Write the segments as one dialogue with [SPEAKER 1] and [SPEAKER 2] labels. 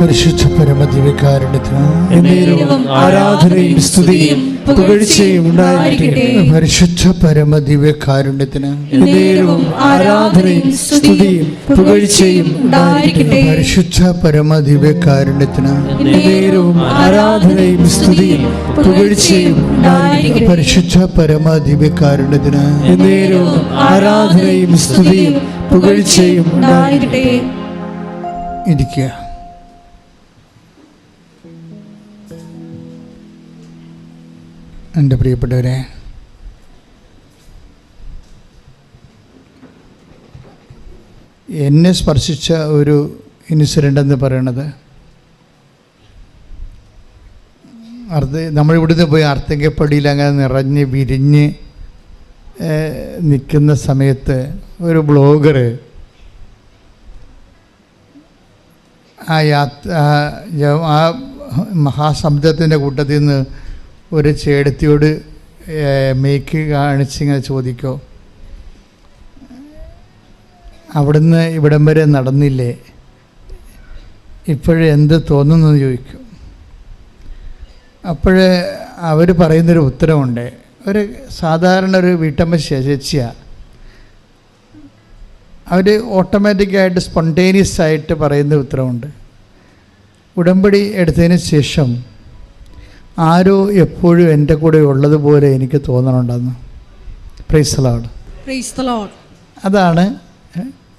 [SPEAKER 1] പരിശുദ്ധ പരമദിവ്യകാരുണ്യത്തിന്
[SPEAKER 2] ആരാധനയും സ്തുതിയും പുകഴ്ചയും ഉണ്ടായിരിക്കട്ടെ.
[SPEAKER 1] പരിശുദ്ധ പരമദിവ്യകാരുണ്യത്തിന്
[SPEAKER 2] ആരാധനയും സ്തുതിയും പുകഴ്ചയും ഉണ്ടായിരിക്കട്ടെ.
[SPEAKER 1] പരിശുദ്ധ പരമദിവ്യകാരുണ്യത്തിന്
[SPEAKER 2] ആരാധനയും സ്തുതിയും പുകഴ്ചയും ഉണ്ടായിരിക്കട്ടെ.
[SPEAKER 1] പരിശുദ്ധ പരമദിവ്യകാരുണ്യത്തിന്
[SPEAKER 2] ആരാധനയും സ്തുതിയും പുകഴ്ചയും ഉണ്ടായിരിക്കട്ടെ.
[SPEAKER 1] ഇരിക്കുക. എന്റെ പ്രിയപ്പെട്ടവരെ എന്നെ സ്പർശിച്ച ഒരു ഇൻസിഡന്റ് എന്ന് പറയണത് അർദ്ധ നമ്മളിവിടുന്ന് പോയി അർത്തങ്കപ്പടിയിൽ അങ്ങനെ നിറഞ്ഞ് വിരിഞ്ഞ് നിൽക്കുന്ന സമയത്ത് ഒരു ബ്ലോഗർ ആ യാത്ര ആ മഹാസമുദ്രത്തിന്റെ കൂട്ടത്തിൽ നിന്ന് ഒരു ചേടത്തിയോട് മേക്ക് കാണിച്ചിങ്ങനെ ചോദിക്കോ? അവിടുന്ന് ഇവിടം വരെ നടന്നില്ലേ? ഇപ്പോഴെന്ത് തോന്നുന്നു ചോദിക്കും. അപ്പോൾ അവർ പറയുന്നൊരു ഉത്തരവുണ്ട്. ഒരു സാധാരണ ഒരു വീട്ടമ്മ ചേച്ചിയാണ് അവർ ഓട്ടോമാറ്റിക്കായിട്ട് സ്പോണ്ടേനിയസ് ആയിട്ട് പറയുന്ന ഉത്തരവുണ്ട്. ഉടമ്പടി എടുത്തതിന് ശേഷം ആരോ എപ്പോഴും എന്റെ കൂടെ ഉള്ളതുപോലെ എനിക്ക് തോന്നണുണ്ടെന്ന്.
[SPEAKER 3] Praise the Lord praise the Lord.
[SPEAKER 1] അതാണ്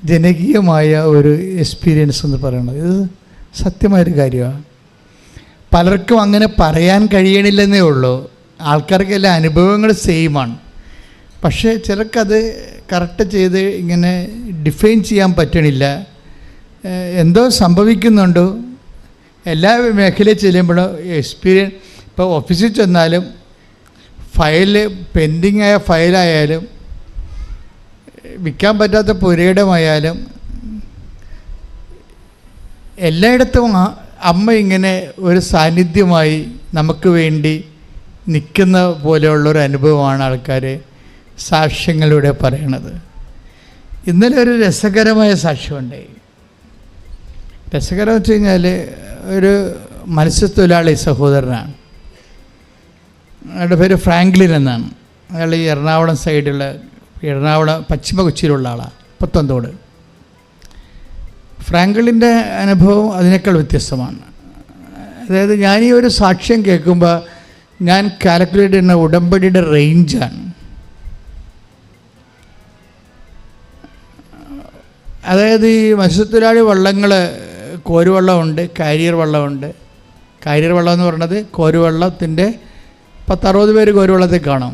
[SPEAKER 1] ജനകീയമായ ഒരു എക്സ്പീരിയൻസ് എന്ന് പറയുന്നത് ഇത് സത്യമായൊരു കാര്യമാണ്. പലർക്കും അങ്ങനെ പറയാൻ കഴിയണില്ലെന്നേ ഉള്ളൂ. ആൾക്കാർക്കെല്ലാം അനുഭവങ്ങൾ സെയിമാണ് പക്ഷേ ചിലർക്കത് കറക്റ്റ് ചെയ്ത് ഇങ്ങനെ ഡിഫൈൻ ചെയ്യാൻ പറ്റണില്ല. എന്തോ സംഭവിക്കുന്നുണ്ടോ. എല്ലാ മേഖലയിൽ ചെല്ലുമ്പോഴും എക്സ്പീരിയൻസ് ഇപ്പോൾ ഓഫീസിൽ ചെന്നാലും ഫയൽ പെൻഡിങ് ആയ ഫയലായാലും വിൽക്കാൻ പറ്റാത്ത പുരയിടമായാലും എല്ലായിടത്തും അമ്മ ഇങ്ങനെ ഒരു സാന്നിധ്യമായി നമുക്ക് വേണ്ടി നിൽക്കുന്ന പോലെയുള്ളൊരു അനുഭവമാണ് ആൾക്കാർ സാക്ഷ്യങ്ങളിലൂടെ പറയണത്. ഇന്നലെ ഒരു രസകരമായ സാക്ഷ്യമുണ്ടായി രസകരം വെച്ച് കഴിഞ്ഞാൽ ഒരു മത്സ്യത്തൊഴിലാളി സഹോദരനാണ്. അയാളുടെ പേര് ഫ്രാങ്ക്ലിൻ എന്നാണ്. അയാൾ ഈ എറണാകുളം സൈഡിലുള്ള എറണാകുളം പശ്ചിമ കൊച്ചിയിലുള്ള ആളാണ് പുത്തന്തോട് ഫ്രാങ്ക്ലിന്റെ അനുഭവം അതിനേക്കാൾ വ്യത്യസ്തമാണ്. അതായത് ഞാൻ ഈ ഒരു സാക്ഷ്യം കേൾക്കുമ്പോൾ ഞാൻ കാൽക്കുലേറ്റ് ചെയ്യുന്ന ഉടമ്പടിയുടെ റേഞ്ചാണ്. അതായത് ഈ മത്സ്യത്തൊഴിലാളി വള്ളങ്ങൾ കോരുവള്ളമുണ്ട് കാരിയർ വള്ളമുണ്ട്. കാരിയർ വള്ളം എന്ന് പറയുന്നത് കോരുവള്ളത്തിന്റെ പത്തറുപത് പേര് കോരുവള്ളത്തിൽ കാണും.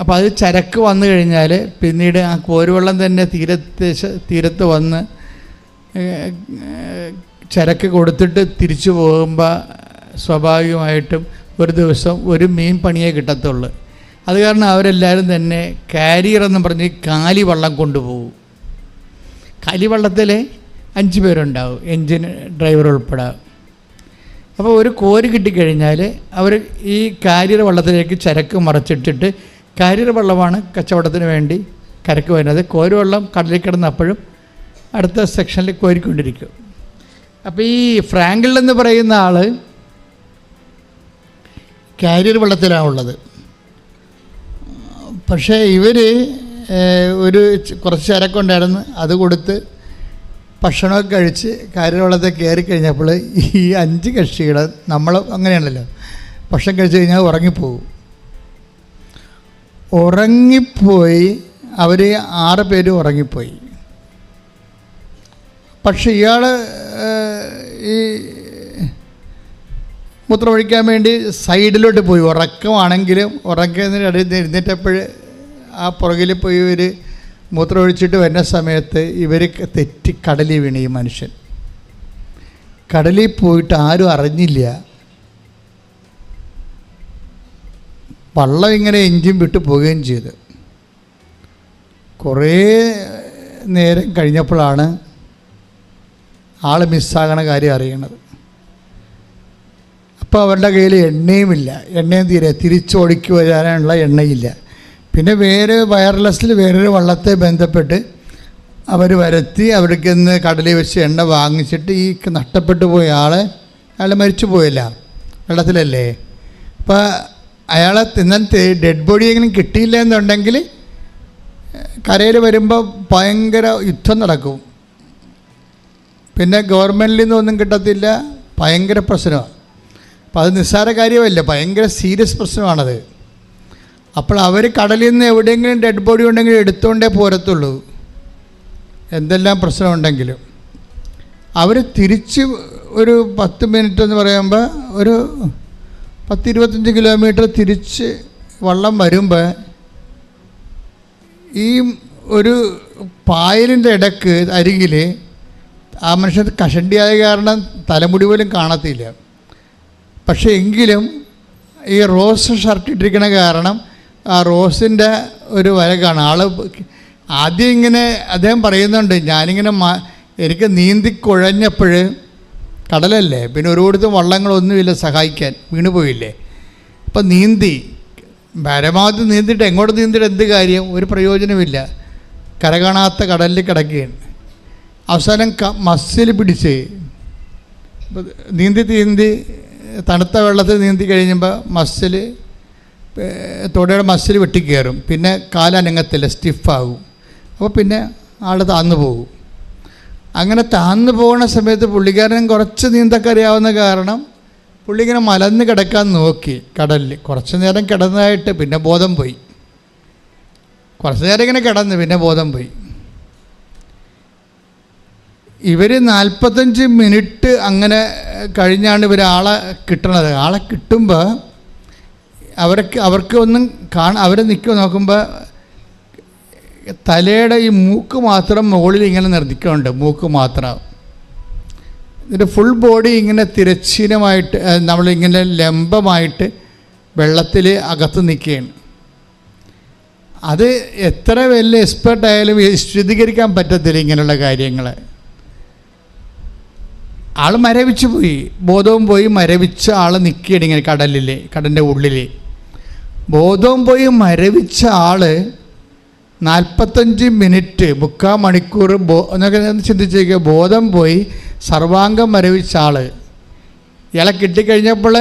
[SPEAKER 1] അപ്പോൾ അത് ചരക്ക് വന്നു കഴിഞ്ഞാൽ പിന്നീട് ആ കോരുവെള്ളം തന്നെ തീരത്ത് തീരത്ത് വന്ന് ചരക്ക് കൊടുത്തിട്ട് തിരിച്ചു പോകുമ്പോൾ സ്വാഭാവികമായിട്ടും ഒരു ദിവസം ഒരു മീൻ പണിയേ കിട്ടത്തുള്ളൂ. അത് കാരണം അവരെല്ലാവരും തന്നെ കാരിയർ എന്ന് പറഞ്ഞ് കാലി വള്ളം കൊണ്ടുപോകും. കാലി വള്ളത്തിൽ അഞ്ച് പേരുണ്ടാവും എൻജിൻ ഡ്രൈവർ ഉൾപ്പെടെ. അപ്പോൾ ഒരു കോരി കിട്ടിക്കഴിഞ്ഞാൽ അവർ ഈ കാരിയർ വള്ളത്തിലേക്ക് ചരക്ക് മറച്ചിട്ടിട്ട് കാരിയർ വള്ളമാണ് കച്ചവടത്തിന് വേണ്ടി കരക്ക് വരുന്നത്. കോര് വെള്ളം കടലിൽ കിടന്ന് അപ്പോഴും അടുത്ത സെക്ഷനിൽ കോരിക്കൊണ്ടിരിക്കും. അപ്പോൾ ഈ ഫ്രാങ്കിൾ എന്ന് പറയുന്ന ആൾ കാരിയർ വെള്ളത്തിലാണ് ഉള്ളത്. പക്ഷേ ഇവർ ഒരു കുറച്ച് ചരക്കുണ്ടായിരുന്നു. അത് കൊടുത്ത് ഭക്ഷണമൊക്കെ കഴിച്ച് കാര്യവെള്ളത്തിൽ കയറി കഴിഞ്ഞപ്പോൾ ഈ അഞ്ച് കക്ഷികൾ നമ്മൾ അങ്ങനെയാണല്ലോ. ഭക്ഷണം കഴിച്ച് കഴിഞ്ഞാൽ ഉറങ്ങിപ്പോകും. ഉറങ്ങിപ്പോയി അവർ ആറ് പേര് ഉറങ്ങിപ്പോയി. പക്ഷെ ഇയാൾ ഈ മൂത്രമൊഴിക്കാൻ വേണ്ടി സൈഡിലോട്ട് പോയി. ഉറക്കമാണെങ്കിലും ഉറക്കുന്നതിന് ഇടയിൽ എഴുന്നേറ്റപ്പോൾ ആ പുറകിൽ പോയി ഇവർ മൂത്രമൊഴിച്ചിട്ട് വരുന്ന സമയത്ത് ഇവർ തെറ്റി കടലിൽ വീണ് ഈ മനുഷ്യൻ. കടലിൽ പോയിട്ട് ആരും അറിഞ്ഞില്ല. വള്ളം ഇങ്ങനെ എഞ്ചിൻ വിട്ട് പോവുകയും ചെയ്തു. കുറേ നേരം കഴിഞ്ഞപ്പോഴാണ് ആൾ മിസ്സാകണ കാര്യം അറിയണത്. അപ്പോൾ അവരുടെ കയ്യിൽ എണ്ണയുമില്ല. എണ്ണയും തീരെ തിരിച്ചോടിക്ക് വരാനുള്ള എണ്ണയില്ല. പിന്നെ വേറെ വയർലെസ്സിൽ വേറൊരു വള്ളത്തെ ബന്ധപ്പെട്ട് അവർ വരത്തി അവർക്ക് നിന്ന് കടലിൽ വെച്ച് എണ്ണ വാങ്ങിച്ചിട്ട് ഈ നഷ്ടപ്പെട്ടു പോയ ആളെ അയാൾ മരിച്ചു പോയില്ല. വെള്ളത്തിലല്ലേ? അപ്പോൾ അയാളെ ഇന്നത്തെ ഡെഡ് ബോഡി എങ്കിലും കിട്ടിയില്ല എന്നുണ്ടെങ്കിൽ കരയിൽ വരുമ്പോൾ ഭയങ്കര യുദ്ധം നടക്കും. പിന്നെ ഗവൺമെന്റിൽ നിന്നൊന്നും കിട്ടത്തില്ല. ഭയങ്കര പ്രശ്നമാണ് അപ്പോൾ അത് നിസ്സാര കാര്യമല്ല. ഭയങ്കര സീരിയസ് പ്രശ്നമാണത്. അപ്പോൾ അവർ കടലിൽ നിന്ന് എവിടെയെങ്കിലും ഡെഡ് ബോഡി ഉണ്ടെങ്കിൽ എടുത്തുകൊണ്ടേ പോരത്തുള്ളൂ. എന്തെല്ലാം പ്രശ്നമുണ്ടെങ്കിലും അവർ തിരിച്ച് ഒരു പത്ത് മിനിറ്റ് എന്ന് പറയുമ്പോൾ ഒരു പത്ത് ഇരുപത്തഞ്ച് കിലോമീറ്റർ തിരിച്ച് വള്ളം വരുമ്പോൾ ഈ ഒരു പായലിന്റെ ഇടയ്ക്ക് അരികിൽ ആ മനുഷ്യൻ കഷണ്ടിയായ കാരണം തലമുടി പോലും കാണത്തില്ല. പക്ഷേ എങ്കിലും ഈ റോസ് ഷർട്ട് ഇട്ടിരിക്കണ കാരണം ആ റോസിന്റെ ഒരു വര കാണാം. ആൾ ആദ്യം ഇങ്ങനെ അദ്ദേഹം പറയുന്നുണ്ട് ഞാനിങ്ങനെ എനിക്ക് നീന്തി കുഴഞ്ഞപ്പോൾ കടലല്ലേ? പിന്നെ ഒരുപാടത്തും വള്ളങ്ങളൊന്നുമില്ല സഹായിക്കാൻ വീണുപോയില്ലേ അപ്പം നീന്തി പരമാവധി നീന്തിയിട്ട് എങ്ങോട്ട് നീന്തിയിട്ട് എന്ത് കാര്യം? ഒരു പ്രയോജനമില്ല കര കാണാത്ത കടലിൽ കിടക്കുകയാണ്. അവസാനം ക മസിൽ പിടിച്ച് നീന്തി നീന്തി തണുത്ത വെള്ളത്തിൽ നീന്തി കഴിയുമ്പോൾ മസിൽ തൊടയുടെ മസിൽ വെട്ടിക്കയറും പിന്നെ കാലനങ്ങത്തില്ല സ്റ്റിഫാകും. അപ്പോൾ പിന്നെ ആൾ താന്നു പോകും. അങ്ങനെ താന്നു പോകുന്ന സമയത്ത് പുള്ളിക്കാരൻ കുറച്ച് നീന്തൊക്കെ അറിയാവുന്ന കാരണം പുള്ളി ഇങ്ങനെ മലന്ന് കിടക്കാൻ നോക്കി കടലിൽ കുറച്ച് നേരം കിടന്നതായിട്ട് പിന്നെ ബോധം പോയി. കുറച്ച് നേരം ഇങ്ങനെ കിടന്ന് പിന്നെ ബോധം പോയി. ഇവർ നാൽപ്പത്തഞ്ച് മിനിറ്റ് അങ്ങനെ കഴിഞ്ഞാണ് ഇവർ ആളെ കിട്ടണത്. ആളെ കിട്ടുമ്പോൾ അവർക്ക് അവർക്ക് ഒന്നും കാണാൻ അവർ നിൽക്കുക നോക്കുമ്പോൾ തലയുടെ ഈ മൂക്ക് മാത്രം മുകളിൽ ഇങ്ങനെ നിർദ്ദിക്കുന്നുണ്ട് മൂക്ക് മാത്രം. എന്നിട്ട് ഫുൾ ബോഡി ഇങ്ങനെ തിരശ്ചീനമായിട്ട് നമ്മളിങ്ങനെ ലംബമായിട്ട് വെള്ളത്തിൽ അകത്ത് നിൽക്കുകയാണ്. അത് എത്ര വലിയ എക്സ്പേർട്ട് ആയാലും വിശദീകരിക്കാൻ പറ്റത്തില്ല ഇങ്ങനെയുള്ള കാര്യങ്ങൾ ആൾ മരവിച്ച് പോയി. ബോധവും പോയി മരവിച്ച ആൾ നിൽക്കുകയാണ് ഇങ്ങനെ കടലിൽ കടലിന്റെ ഉള്ളിൽ ബോധവും പോയി മരവിച്ച ആൾ നാൽപ്പത്തഞ്ച് മിനിറ്റ് മുക്കാ മണിക്കൂർ ബോ എന്നൊക്കെ ചിന്തിച്ചേക്കുക ബോധം പോയി സർവാംഗം മരവിച്ച ആൾ ഇയാളെ കിട്ടിക്കഴിഞ്ഞപ്പോൾ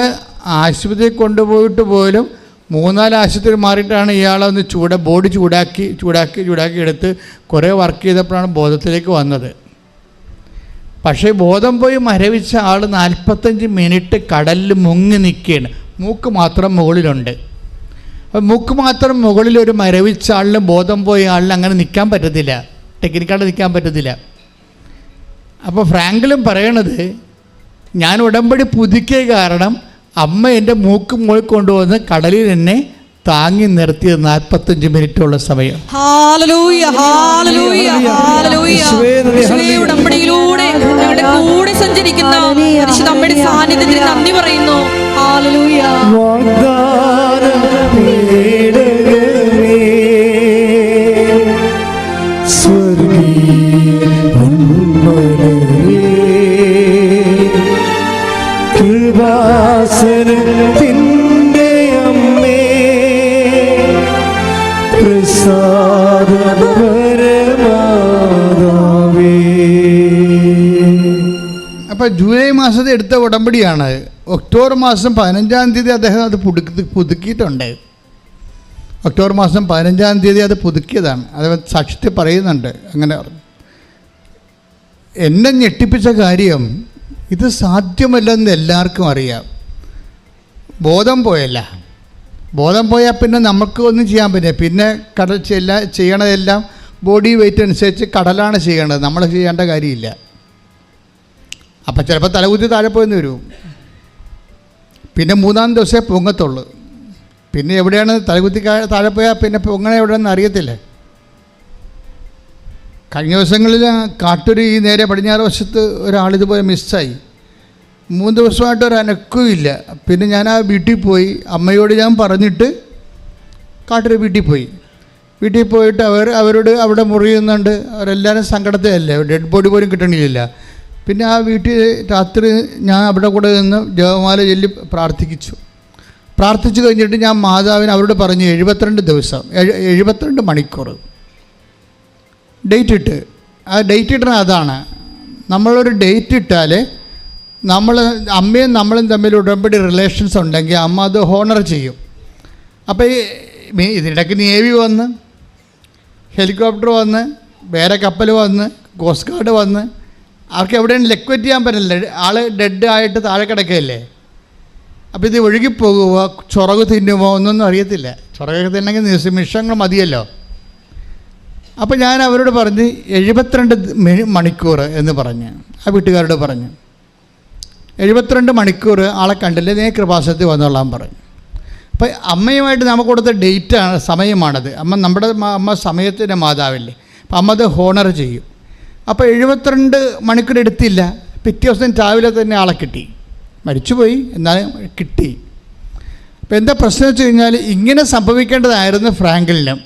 [SPEAKER 1] ആശുപത്രി കൊണ്ടുപോയിട്ട് പോലും മൂന്നാൽ ആശുപത്രി മാറിയിട്ടാണ് ഇയാളെ ഒന്ന് ചൂട ബോഡി ചൂടാക്കി ചൂടാക്കി ചൂടാക്കി എടുത്ത് കുറേ വർക്ക് ചെയ്തപ്പോഴാണ് ബോധത്തിലേക്ക് വന്നത്. പക്ഷേ ബോധം പോയി മരവിച്ച ആൾ നാൽപ്പത്തഞ്ച് മിനിറ്റ് കടലിൽ മുങ്ങി നിൽക്കുകയാണ് മൂക്ക് മാത്രം മുകളിലുണ്ട്. മൂക്ക് മാത്രം മുകളിൽ ഒരു മരവിച്ച ആളിന് ബോധം പോയ ആളിന് അങ്ങനെ നിൽക്കാൻ പറ്റത്തില്ല. ടെക്നിക്കായിട്ട് നിൽക്കാൻ പറ്റത്തില്ല. അപ്പോൾ ഫ്രാങ്കിലും പറയണത് ഞാൻ ഉടമ്പടി പുതുക്കിയ കാരണം അമ്മ എന്റെ മൂക്ക് മുകളിൽ കൊണ്ടുവന്ന് കടലിൽ എന്നെ താങ്ങി നിർത്തിയത് നാൽപ്പത്തഞ്ച് മിനിറ്റുള്ള സമയം.
[SPEAKER 3] ഉടമ്പടിയിലൂടെ ഞങ്ങളുടെ കൂടെ സഞ്ചരിക്കുന്ന പരിശുദ്ധ അമ്മയുടെ സാന്നിധ്യത്തിന് നന്ദി പറയുന്നു.
[SPEAKER 2] അമ്മേ
[SPEAKER 1] ജൂലൈ മാസത്തെ എടുത്ത ഉടമ്പടിയാണ്. ഒക്ടോബർ മാസം പതിനഞ്ചാം തീയതി അദ്ദേഹം അത് പുതുക്കി പുതുക്കിയിട്ടുണ്ട്. ഒക്ടോബർ മാസം പതിനഞ്ചാം തീയതി അത് പുതുക്കിയതാണ്. അത് സാക്ഷ്യത്തിൽ പറയുന്നുണ്ട്. അങ്ങനെ എന്നെ ഞെട്ടിപ്പിച്ച കാര്യം ഇത് സാധ്യമല്ലെന്ന് എല്ലാവർക്കും അറിയാം. ബോധം പോയല്ല. ബോധം പോയാൽ പിന്നെ നമുക്ക് ഒന്നും ചെയ്യാൻ പറ്റില്ല. പിന്നെ കടൽ ചെയ്യണതെല്ലാം ബോഡി വെയിറ്റ് അനുസരിച്ച് കടലാണ് ചെയ്യേണ്ടത്. നമ്മൾ ചെയ്യേണ്ട കാര്യമില്ല. അപ്പം ചിലപ്പോൾ തലകുത്തി താഴെ പോയെന്ന് വരും. പിന്നെ മൂന്നാം ദിവസമേ പൊങ്ങത്തുള്ളൂ. പിന്നെ എവിടെയാണ് തലകുത്തി താഴെ പോയാൽ പിന്നെ പൊങ്ങണ എവിടെയാണെന്ന് അറിയത്തില്ലേ? കഴിഞ്ഞ ദിവസങ്ങളിൽ ഈ നേരെ പടിഞ്ഞാറ് വശത്ത് ഒരാളിതുപോലെ മിസ്സായി. മൂന്ന് ദിവസമായിട്ട് ഒരു അനക്കുമില്ല പിന്നെ ഞാൻ ആ വീട്ടിൽ പോയി. അമ്മയോട് ഞാൻ പറഞ്ഞിട്ട് കാട്ടൂർ വീട്ടിൽ പോയി. വീട്ടിൽ പോയിട്ട് അവർ അവരോട് അവിടെ മുറിയുന്നുണ്ട് അവരെല്ലാവരും സങ്കടത്തിലല്ലേ? ഡെഡ് ബോഡി പോലും കിട്ടണില്ല പിന്നെ ആ വീട്ടിൽ രാത്രി ഞാൻ അവിടെ കൂടെ നിന്ന് ജപമാല ചൊല്ലി പ്രാർത്ഥിച്ചു. പ്രാർത്ഥിച്ചു കഴിഞ്ഞിട്ട് ഞാൻ മാതാവിന് അവരോട് പറഞ്ഞു എഴുപത്തിരണ്ട് ദിവസം എഴു- എഴുപത്തിരണ്ട് മണിക്കൂർ. ഡേറ്റ് ഇട്ട്. ആ ഡേറ്റ് ഇടണ അതാണ്. നമ്മളൊരു ഡേറ്റ് ഇട്ടാൽ നമ്മൾ അമ്മയും നമ്മളും തമ്മിൽ ഉടമ്പടി റിലേഷൻസ് ഉണ്ടെങ്കിൽ അമ്മ അത് ഹോണർ ചെയ്യും. അപ്പോൾ ഈ ഇതിനിടയ്ക്ക് നേവി വന്ന് ഹെലികോപ്റ്റർ വന്ന് വേറെ കപ്പൽ വന്ന് കോസ്റ്റ് ഗാർഡ് വന്ന് അവർക്ക് എവിടെയും ലെക്വറ്റ് ചെയ്യാൻ പറ്റില്ല. ആൾ ഡെഡ് ആയിട്ട് താഴെ കിടക്കുകയല്ലേ? അപ്പോൾ ഇത് ഒഴുകിപ്പോകുമോ ചുറക് തിന്നുമോ? ഒന്നൊന്നും അറിയത്തില്ല. ചുറകൊക്കെ തിന്നെങ്കിൽ നിമിഷങ്ങൾ മതിയല്ലോ. അപ്പോൾ ഞാൻ അവരോട് പറഞ്ഞ് എഴുപത്തിരണ്ട് മണിക്കൂർ എന്ന് പറഞ്ഞ്. ആ വീട്ടുകാരോട് പറഞ്ഞു. എഴുപത്തിരണ്ട് മണിക്കൂർ ആളെ കണ്ടില്ലേ? നേ കൃപാസനത്തിൽ വന്നോളാൻ പറഞ്ഞു. അപ്പോൾ അമ്മയുമായിട്ട് നമുക്ക് കൊടുത്ത ഡേറ്റാണ് സമയമാണത്. അമ്മ നമ്മുടെ അമ്മ സമയത്തിന്റെ മാതാവല്ലേ. അപ്പം അമ്മ അത് ഹോണർ ചെയ്യും. അപ്പോൾ എഴുപത്തിരണ്ട് മണിക്കൂർ എടുത്തില്ല. പിറ്റേ ദിവസം രാവിലെ തന്നെ ആളെ കിട്ടി. മരിച്ചുപോയി എന്നാലും കിട്ടി. അപ്പോൾ എന്താ പ്രശ്നം വെച്ച് കഴിഞ്ഞാൽ ഇങ്ങനെ സംഭവിക്കേണ്ടതായിരുന്നു ഫ്രാങ്കലിനും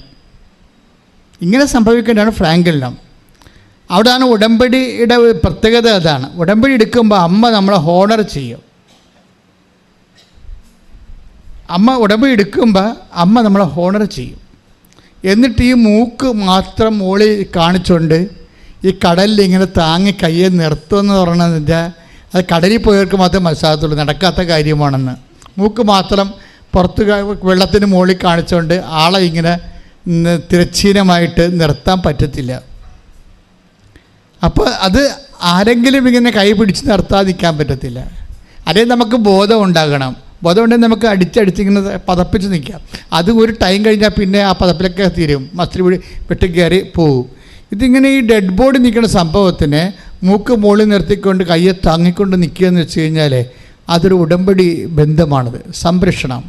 [SPEAKER 1] ഇങ്ങനെ സംഭവിക്കേണ്ടതാണ് ഫ്രാങ്കലിനും അവിടെയാണ് ഉടമ്പടിയുടെ പ്രത്യേകത അതാണ്. ഉടമ്പടി എടുക്കുമ്പോൾ അമ്മ നമ്മളെ ഹോണർ ചെയ്യും. അമ്മ ഉടമ്പടി എടുക്കുമ്പോൾ അമ്മ നമ്മളെ ഹോണർ ചെയ്യും. എന്നിട്ട് ഈ മൂക്ക് മാത്രം മോളിൽ കാണിച്ചുകൊണ്ട് ഈ കടലിൽ ഇങ്ങനെ താങ്ങി കയ്യെ നിർത്തുമെന്ന് പറഞ്ഞാൽ അത് കടലിൽ പോയവർക്ക് മാത്രമേ മനസ്സിലാകത്തുള്ളൂ. നടക്കാത്ത കാര്യമാണെന്ന്. മൂക്ക് മാത്രം പുറത്ത് വെള്ളത്തിന് മുകളിൽ കാണിച്ചുകൊണ്ട് ആളെ ഇങ്ങനെ തിരച്ചീനമായിട്ട് നിർത്താൻ പറ്റത്തില്ല. അപ്പോൾ അത് ആരെങ്കിലും ഇങ്ങനെ കൈ പിടിച്ച് നിർത്താതിരിക്കാൻ പറ്റത്തില്ല. അതേ നമുക്ക് ബോധം ഉണ്ടാകണം. ബോധം ഉണ്ടെങ്കിൽ നമുക്ക് അടിച്ചടിച്ചിങ്ങനെ പതപ്പിച്ച് നിൽക്കാം. അത് ഒരു ടൈം കഴിഞ്ഞാൽ പിന്നെ ആ പതപ്പിലൊക്കെ തീരും. വിട്ട് വെട്ടി കയറി പോവും. ഇതിങ്ങനെ ഈ ഡെഡ് ബോഡി നിൽക്കുന്ന സംഭവത്തിന് മൂക്ക് മുകളിൽ നിർത്തിക്കൊണ്ട് കയ്യെ താങ്ങിക്കൊണ്ട് നിൽക്കുക എന്ന് വെച്ച് കഴിഞ്ഞാൽ അതൊരു ഉടമ്പടി ബന്ധമാണത്. സംരക്ഷണം.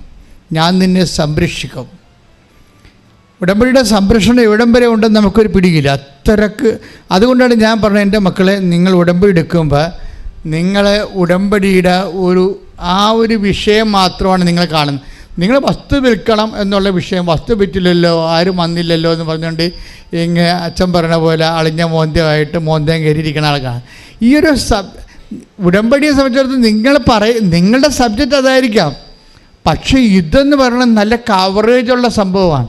[SPEAKER 1] ഞാൻ നിന്നെ സംരക്ഷിക്കും. ഉടമ്പടിയുടെ സംരക്ഷണം എവിടം വരെ ഉണ്ടെന്ന് നമുക്കൊരു പിടിയില്ല. അത്രയ്ക്ക് അതുകൊണ്ടാണ് ഞാൻ പറഞ്ഞത് എന്റെ മക്കളെ നിങ്ങൾ ഉടമ്പടി എടുക്കുമ്പോൾ നിങ്ങളെ ഉടമ്പടിയുടെ ഒരു ആ ഒരു വിഷയം മാത്രമാണ് നിങ്ങൾ കാണുന്നത്. നിങ്ങൾ വസ്തു വിൽക്കണം എന്നുള്ള വിഷയം വസ്തു വിറ്റില്ലല്ലോ ആരും വന്നില്ലല്ലോ എന്ന് പറഞ്ഞുകൊണ്ട് ഇങ്ങനെ അച്ഛൻ പറഞ്ഞ പോലെ അളിഞ്ഞ മോന്തമായിട്ട് മോന്തയും കയറിയിരിക്കുന്ന ആൾക്കാണ് ഈ ഒരു സബ് ഉടമ്പടിയെ സംബന്ധിച്ചിടത്തോളം നിങ്ങൾ പറയ നിങ്ങളുടെ സബ്ജക്റ്റ് അതായിരിക്കാം. പക്ഷേ ഇതെന്ന് പറയുന്നത് നല്ല കവറേജുള്ള സംഭവമാണ്.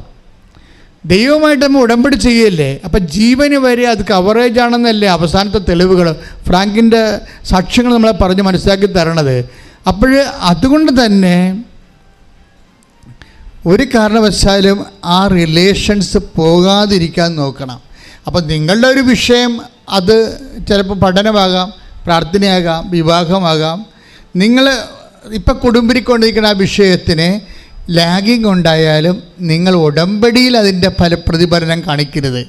[SPEAKER 1] ദൈവമായിട്ട് നമ്മൾ ഉടമ്പടി ചെയ്യല്ലേ? അപ്പം ജീവന് വരെ അത് കവറേജ് ആണെന്നല്ലേ അവസാനത്തെ തെളിവുകൾ. ഫ്രാങ്കിന്റെ സാക്ഷ്യങ്ങൾ നമ്മളെ പറഞ്ഞ് മനസ്സിലാക്കി തരണത്. അപ്പോൾ അതുകൊണ്ട് തന്നെ ഒരു കാരണവശാലും ആ റിലേഷൻസ് പോകാതിരിക്കാൻ നോക്കണം. അപ്പം നിങ്ങളുടെ ഒരു വിഷയം അത് ചിലപ്പോൾ പഠനമാകാം പ്രാർത്ഥനയാകാം വിവാഹമാകാം. നിങ്ങൾ ഇപ്പം കുടുംബിക്കൊണ്ടിരിക്കുന്ന ആ വിഷയത്തിന് ലാഗിങ് ഉണ്ടായാലും നിങ്ങൾ ഉടമ്പടിയിൽ അതിന്റെ ഫല പ്രതിഫലനം കാണിക്കരുത്.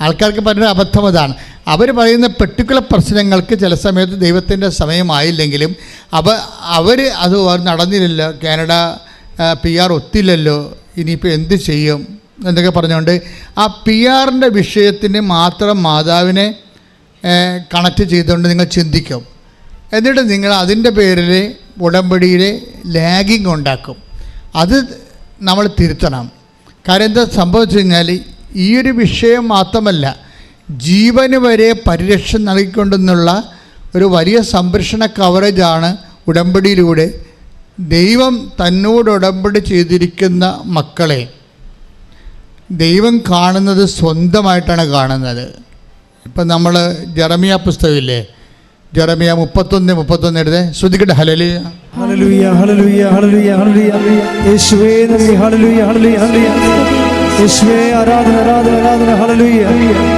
[SPEAKER 1] ആൾക്കാർക്ക് പറഞ്ഞ അബദ്ധം അതാണ്. അവർ പറയുന്ന പെർട്ടിക്കുലർ പ്രശ്നങ്ങൾക്ക് ചില സമയത്ത് ദൈവത്തിന്റെ സമയമായില്ലെങ്കിലും അവ അവർ അത് നടന്നില്ലല്ലോ കാനഡ പി ആർ ഒത്തില്ലല്ലോ. ഇനിയിപ്പോൾ എന്ത് ചെയ്യും? എന്നൊക്കെ പറഞ്ഞുകൊണ്ട് ആ പി ആറിന്റെ വിഷയത്തിന് മാത്രം മാതാവിനെ കണക്ട് ചെയ്തുകൊണ്ട് നിങ്ങൾ ചിന്തിക്കും. എന്നിട്ട് നിങ്ങൾ അതിന്റെ പേരിൽ ഉടമ്പടിയിൽ ലാഗിങ് ഉണ്ടാക്കും. അത് നമ്മൾ തിരുത്തണം. കാര്യം എന്താ സംഭവിച്ചു കഴിഞ്ഞാൽ ഈ ഒരു വിഷയം മാത്രമല്ല ജീവന് വരെ പരിരക്ഷ നൽകിക്കൊണ്ടെന്നുള്ള ഒരു വലിയ സംരക്ഷണ കവറേജാണ് ഉടമ്പടിയിലൂടെ ദൈവം തന്നോട് ഉടമ്പടി ചെയ്തിരിക്കുന്ന മക്കളെ ദൈവം കാണുന്നത് സ്വന്തമായിട്ടാണ് കാണുന്നത്. ഇപ്പം നമ്മൾ ജറമിയ പുസ്തകമില്ലേ? ജറമിയ മുപ്പത്തൊന്ന് മുപ്പത്തൊന്ന് എടുത്തേ ശ്രുതിക്കട്ടെ ഹലലി
[SPEAKER 2] ഹല്ലേലൂയ ഹല്ലേലൂയ ഹല്ലേലൂയ ഹല്ലേലൂയ. യേശുവേ നന്ദി ഹല്ലേലൂയ ഹല്ലേലൂയ ഹല്ലേലൂയ. ആരാധന ആരാധന ആരാധന ഹല്ലേലൂയ.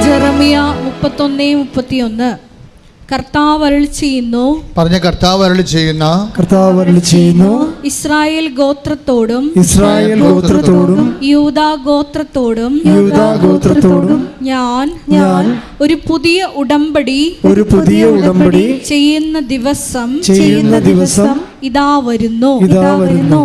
[SPEAKER 3] ജെറമിയ മുപ്പത്തൊന്ന് മുപ്പത്തിയൊന്ന്. കർത്താവ് അരുൾ ചെയ്യുന്നു
[SPEAKER 1] പറഞ്ഞ കർത്താവ് അരുളി ചെയ്യുന്ന
[SPEAKER 2] കർത്താവ് അരുളി ചെയ്യുന്നു
[SPEAKER 3] ഇസ്രായേൽ ഗോത്രത്തോടും
[SPEAKER 2] ഇസ്രായേൽ ഗോത്രത്തോടും
[SPEAKER 3] യൂദാ ഗോത്രത്തോടും
[SPEAKER 2] യൂദാ ഗോത്രത്തോടും
[SPEAKER 3] ഞാൻ
[SPEAKER 2] ഞാൻ
[SPEAKER 3] ഒരു പുതിയ ഉടമ്പടി
[SPEAKER 2] ഒരു പുതിയ ഉടമ്പടി
[SPEAKER 3] ചെയ്യുന്ന ദിവസം
[SPEAKER 2] ചെയ്യുന്ന ദിവസം
[SPEAKER 3] ഇതാ വരുന്നു.
[SPEAKER 2] ഇതാ വരുന്നു.